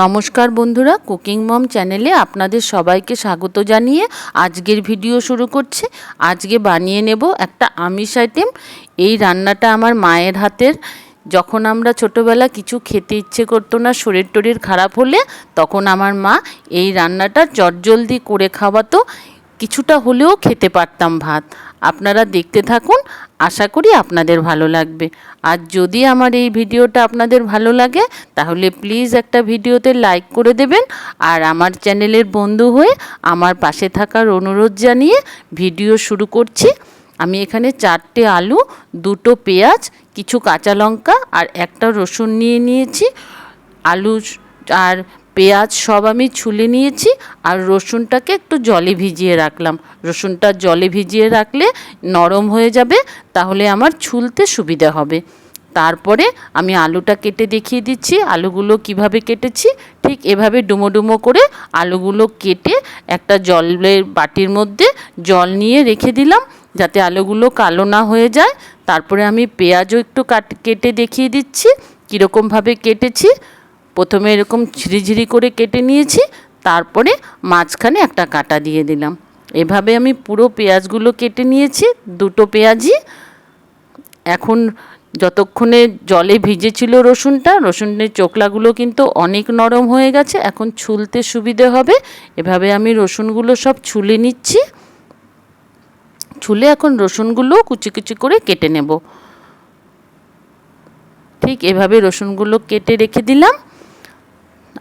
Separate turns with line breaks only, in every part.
নমস্কার বন্ধুরা, কুকিং মম চ্যানেলে আপনাদের সবাইকে স্বাগত জানিয়ে আজকের ভিডিও শুরু করছি। আজকে বানিয়ে নেব একটা আমিষ আইটেম এই রান্নাটা আমার মায়ের হাতের। যখন আমরা ছোটোবেলা কিছু খেতে ইচ্ছে করতো না শরীর টরীর খারাপ হলে, তখন আমার মা এই রান্নাটা চটজলদি করে খাওয়াতো। কিছুটা হলেও খেতে পারতাম ভাত। আপনারা দেখতে থাকুন, আশা করি আপনাদের ভালো লাগবে। আর যদি আমার এই ভিডিওটা আপনাদের ভালো লাগে, তাহলে প্লিজ একটা ভিডিওতে লাইক করে দেবেন আর আমার চ্যানেলের বন্ধু হয়ে আমার পাশে থাকার অনুরোধ জানিয়ে ভিডিও শুরু করছি। আমি এখানে চারটে আলু, দুটো পেঁয়াজ, কিছু কাঁচা লঙ্কা আর একটা রসুন নিয়ে নিয়েছি। আলু আর পেঁয়াজ সব আমি ছুলে নিয়েছি আর রসুনটাকে একটু জলে ভিজিয়ে রাখলাম। রসুনটা জলে ভিজিয়ে রাখলে নরম হয়ে যাবে, তাহলে আমার ছুলতে সুবিধা হবে। তারপরে আমি আলুটা কেটে দেখিয়ে দিচ্ছি, আলুগুলো কীভাবে কেটেছি, ঠিক এভাবে ডুমো ডুমো করে আলুগুলো কেটে একটা জলের বাটির মধ্যে জল নিয়ে রেখে দিলাম, যাতে আলুগুলো কালো না হয়ে যায়। তারপরে আমি পেঁয়াজও একটু কাট, কেটে দেখিয়ে দিচ্ছি, কীরকমভাবে কেটেছি। প্রথমে এরকম ঝিরিঝিরি করে কেটে নিয়েছি, তারপরে মাঝখানে একটা কাটা দিয়ে দিলাম। এভাবে আমি পুরো পেঁয়াজগুলো কেটে নিয়েছি, দুটো পেঁয়াজই এখন যতক্ষণে জলে ভিজেছিল রসুনটা, রসুনের চোকলাগুলো কিন্তু অনেক নরম হয়ে গেছে, এখন ছুলতে সুবিধে হবে। এভাবে আমি রসুনগুলো সব ছুলে নিচ্ছি। ছুলে এখন রসুনগুলো কুচি কুচি করে কেটে নেব। ঠিক এভাবে রসুনগুলো কেটে রেখে দিলাম।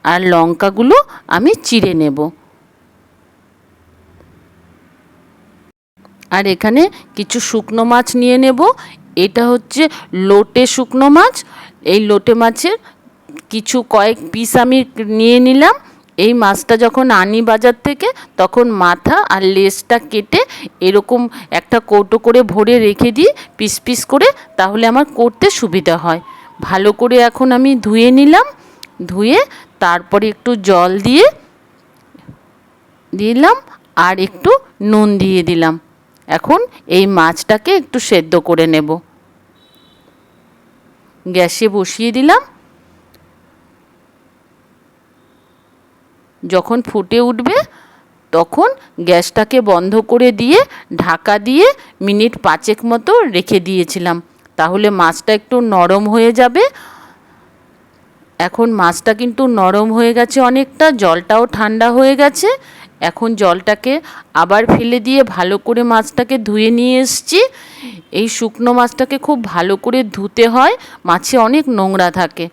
আর লঙ্কাগুলো আমি চিড়ে নেব। আর এখানে কিছু শুকনো মাছ নিয়ে নেব। এটা হচ্ছে লোটে শুকনো মাছ। এই লোটে মাছের কিছু কয়েক পিস আমি নিয়ে নিলাম। এই মাছটা যখন আনি বাজার থেকে, তখন মাথা আর লেজটা কেটে এরকম একটা কৌটো করে ভরে রেখে দিই পিস পিস করে, তাহলে আমার করতে সুবিধা হয়। ভালো করে এখন আমি ধুয়ে নিলাম। ধুয়ে তারপরে একটু জল দিয়ে দিলাম আর একটু নুন দিয়ে দিলাম। এখন এই মাছটাকে একটু সেদ্ধ করে নেব। গ্যাসে বসিয়ে দিলাম। যখন ফুটে উঠবে তখন গ্যাসটাকে বন্ধ করে দিয়ে ঢাকা দিয়ে মিনিট পাঁচেক মতো রেখে দিয়েছিলাম। তাহলে মাছটা একটু নরম হয়ে যাবে এখন মাছটা কিন্তু নরম হয়ে গেছে অনেকটা, জলটাও ঠান্ডা হয়ে গেছে। এখন জলটাকে আবার ফেলে দিয়ে ভালো করে মাছটাকে ধুয়ে নিয়ে এসছি। এই শুকনো মাছটাকে খুব ভালো করে ধুতে হয়, মাছে অনেক নোংরা থাকে।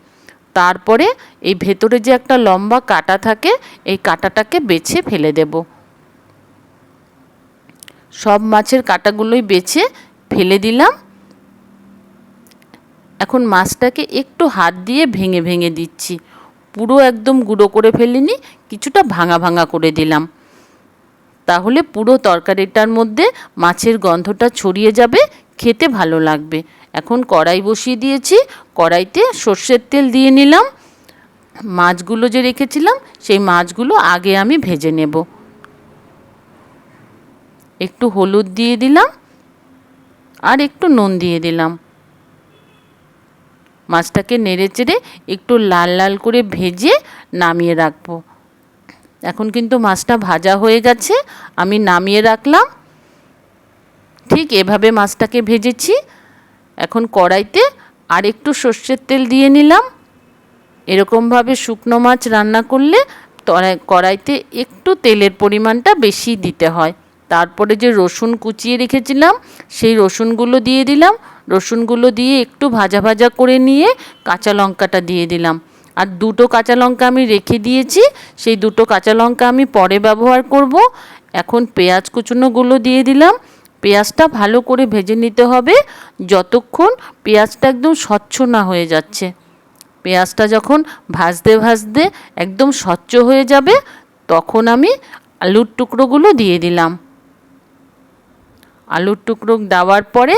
তারপরে এই ভেতরে যে একটা লম্বা কাটা থাকে, এই কাটাটাকে বেছে ফেলে দেব। সব মাছের কাটাগুলোই বেছে ফেলে দিলাম। এখন মাছটাকে একটু হাত দিয়ে ভেঙে ভেঙে দিচ্ছি। পুরো একদম গুঁড়ো করে ফেলিনি, কিছুটা ভাঙা ভাঙা করে দিলাম। তাহলে পুরো তরকারিটার মধ্যে মাছের গন্ধটা ছড়িয়ে যাবে, খেতে ভালো লাগবে। এখন কড়াই বসিয়ে দিয়েছি, কড়াইতে সর্ষের তেল দিয়ে নিলাম। মাছগুলো যে রেখেছিলাম, সেই মাছগুলো আগে আমি ভেজে নেব। একটু হলুদ দিয়ে দিলাম, আর একটু নুন দিয়ে দিলাম। মাছটাকে নেড়ে চেড়ে একটু লাল লাল করে ভেজে নামিয়ে রাখব। এখন কিন্তু মাছটা ভাজা হয়ে গেছে, আমি নামিয়ে রাখলাম। ঠিক এভাবে মাছটাকে ভেজেছি। এখন কড়াইতে আর একটু সর্ষের তেল দিয়ে নিলাম। এরকমভাবে শুকনো মাছ রান্না করলে কড়াইতে একটু তেলের পরিমাণটা বেশি দিতে হয়। তারপরে যে রসুন কুচিয়ে রেখেছিলাম, সেই রসুনগুলো দিয়ে দিলাম। রসুনগুলো দিয়ে একটু ভাজা ভাজা করে নিয়ে কাঁচা লঙ্কাটা দিয়ে দিলাম। আর দুটো কাঁচা লঙ্কা আমি রেখে দিয়েছি, সেই দুটো কাঁচা লঙ্কা আমি পরে ব্যবহার করব। এখন পেঁয়াজ কুচুনোগুলো দিয়ে দিলাম। পেঁয়াজটা ভালো করে ভেজে নিতে হবে যতক্ষণ পেঁয়াজটা একদম স্বচ্ছ না হয়ে যাচ্ছে। পেঁয়াজটা যখন ভাজতে ভাজতে একদম স্বচ্ছ হয়ে যাবে, তখন আমি আলুর টুকরোগুলো দিয়ে দিলাম। আলুর টুকরো দেওয়ার পরে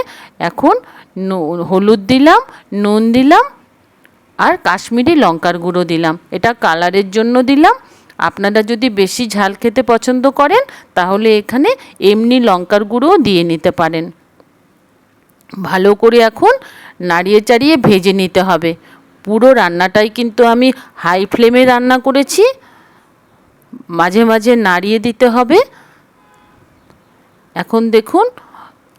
এখন হলুদ দিলাম, নুন দিলাম আর কাশ্মীরি লঙ্কার গুঁড়ো দিলাম। এটা কালারের জন্য দিলাম। আপনারা যদি বেশি ঝাল খেতে পছন্দ করেন, তাহলে এখানে এমনি লঙ্কার গুঁড়োও দিয়ে নিতে পারেন। ভালো করে এখন নাড়িয়ে চাড়িয়ে ভেজে নিতে হবে। পুরো রান্নাটাই কিন্তু আমি হাই ফ্লেমে রান্না করেছি। মাঝে মাঝে নাড়িয়ে দিতে হবে। এখন দেখুন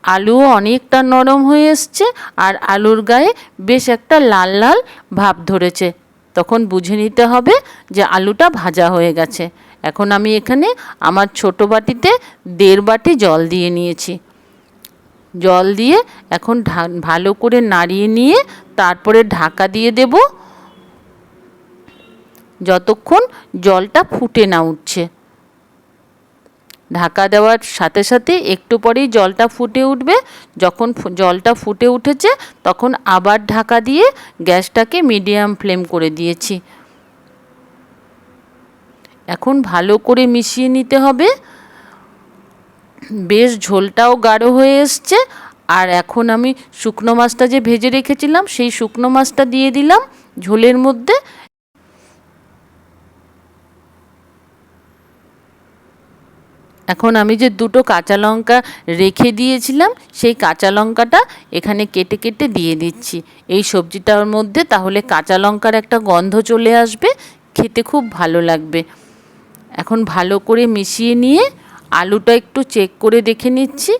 আলুও অনেকটা নরম হয়ে এসছে আর আলুর গায়ে বেশ একটা লাল লাল ভাব ধরেছে। তখন বুঝে নিতে হবে যে আলুটা ভাজা হয়ে গেছে। এখন আমি এখানে আমার ছোট বাটিতে দেড় বাটি জল দিয়ে নিয়েছি। জল দিয়ে এখন ভালো করে নাড়িয়ে নিয়ে তারপরে ঢাকা দিয়ে দেব। যতক্ষণ জলটা ফুটে না উঠছে। ঢাকা দেওয়ার সাথে সাথে একটু পরেই জলটা ফুটে উঠবে। যখন জলটা ফুটে উঠেছে, তখন আবার ঢাকা দিয়ে গ্যাসটাকে মিডিয়াম ফ্লেম করে দিয়েছি। এখন ভালো করে মিশিয়ে নিতে হবে। বেশ ঝোলটাও গাঢ় হয়ে এসছে। আর এখন আমি শুকনো মাছটা যে ভেজে রেখেছিলাম, সেই শুকনো মাছটা দিয়ে দিলাম ঝোলের মধ্যে। এখন আমি যে দুটো কাঁচা লঙ্কা রেখে দিয়েছিলাম, সেই কাঁচা লঙ্কাটা এখানে কেটে কেটে দিয়ে দিচ্ছি। এই সবজিটার মধ্যে তাহলে কাঁচা লঙ্কার একটা গন্ধ চলে আসবে, খেতে খুব ভালো লাগবে। এখন ভালো করে মিশিয়ে নিয়ে আলুটা একটু চেক করে দেখে নিচ্ছি।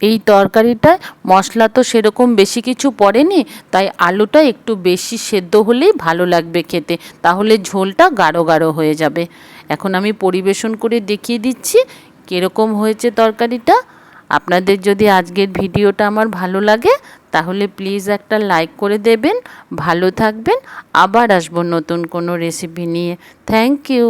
এই তরকারিটায় মশলা তো সেরকম বেশি কিছু পড়েনি, তাই আলুটা একটু বেশি সেদ্ধ হলেই ভালো লাগবে খেতে। তাহলে ঝোলটা গাঢ় গাঢ় হয়ে যাবে। এখন আমি পরিবেশন করে দেখিয়ে দিচ্ছি কীরকম হয়েছে তরকারিটা? আপনাদের যদি আজকের ভিডিওটা আমার ভালো লাগে, তাহলে প্লিজ একটা লাইক করে দেবেন। ভালো থাকবেন। আবার আসব নতুন কোনো রেসিপি নিয়ে। Thank you